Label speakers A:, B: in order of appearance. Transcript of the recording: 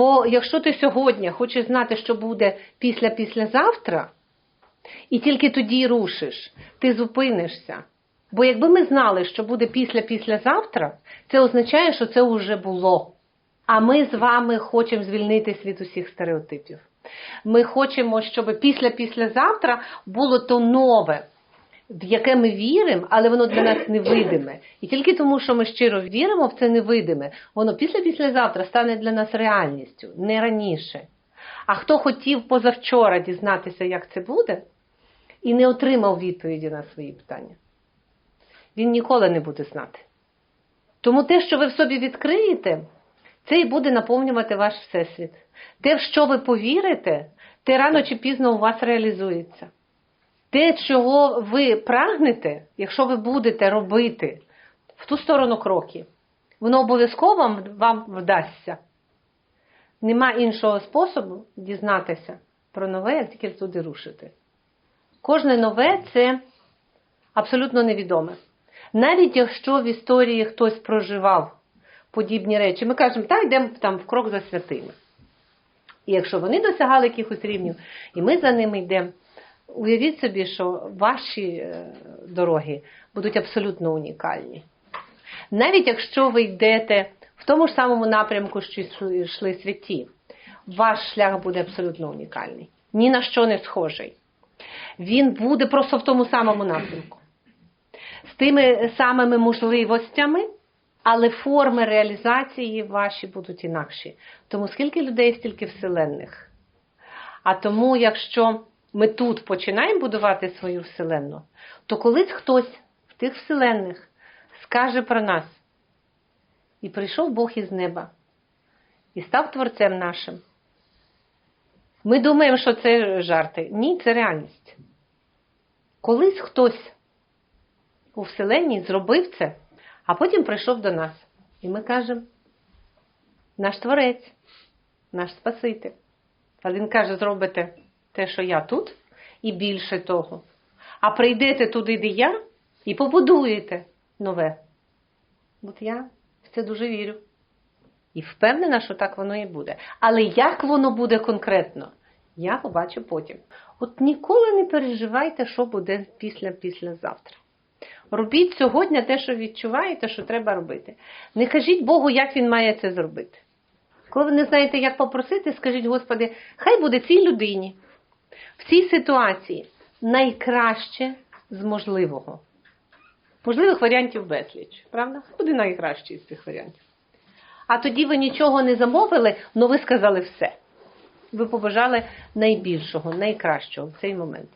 A: Бо якщо ти сьогодні хочеш знати, що буде після післязавтра, і тільки тоді рушиш, ти зупинишся. Бо якби ми знали, що буде після післязавтра, це означає, що це вже було. А ми з вами хочемо звільнитись від усіх стереотипів. Ми хочемо, щоб після післязавтра було то нове, в яке ми віримо, але воно для нас невидиме. І тільки тому, що ми щиро віримо в це невидиме, воно після післязавтра стане для нас реальністю, не раніше. А хто хотів позавчора дізнатися, як це буде, і не отримав відповіді на свої питання, він ніколи не буде знати. Тому те, що ви в собі відкриєте, це і буде наповнювати ваш всесвіт. Те, в що ви повірите, те рано чи пізно у вас реалізується. Те, чого ви прагнете, якщо ви будете робити в ту сторону кроки, воно обов'язково вам вдасться. Нема іншого способу дізнатися про нове, як тільки туди рушити. Кожне нове це абсолютно невідоме. Навіть якщо в історії хтось проживав подібні речі, ми кажемо, так, йдемо там в крок за святими. І якщо вони досягали якихось рівнів, і ми за ними йдемо, уявіть собі, що ваші е, дороги будуть абсолютно унікальні. Навіть якщо ви йдете в тому ж самому напрямку, що йшли святі, ваш шлях буде абсолютно унікальний. Ні на що не схожий. Він буде просто в тому самому напрямку. З тими самими можливостями, але форми реалізації ваші будуть інакші. Тому скільки людей, стільки вселенних. А тому, якщо ми тут починаємо будувати свою вселенну, то колись хтось в тих вселенних скаже про нас. І прийшов Бог із неба і став творцем нашим. Ми думаємо, що це жарти. Ні, це реальність. Колись хтось у Вселенні зробив це, а потім прийшов до нас. І ми кажемо: наш творець, наш Спаситель. А він каже, зробите те, що я тут, і більше того. А прийдете туди, де я, і побудуєте нове. От я в це дуже вірю. І впевнена, що так воно і буде. Але як воно буде конкретно, я побачу потім. От ніколи не переживайте, що буде після післязавтра. Робіть сьогодні те, що відчуваєте, що треба робити. Не кажіть Богу, як він має це зробити. Коли ви не знаєте, як попросити, скажіть, Господи, хай буде цій людині, цій ситуації найкраще з можливого. Можливих варіантів безліч, правда? Буде найкращий з цих варіантів. А тоді ви нічого не замовили, але ви сказали все. Ви побажали найбільшого, найкращого в цей момент.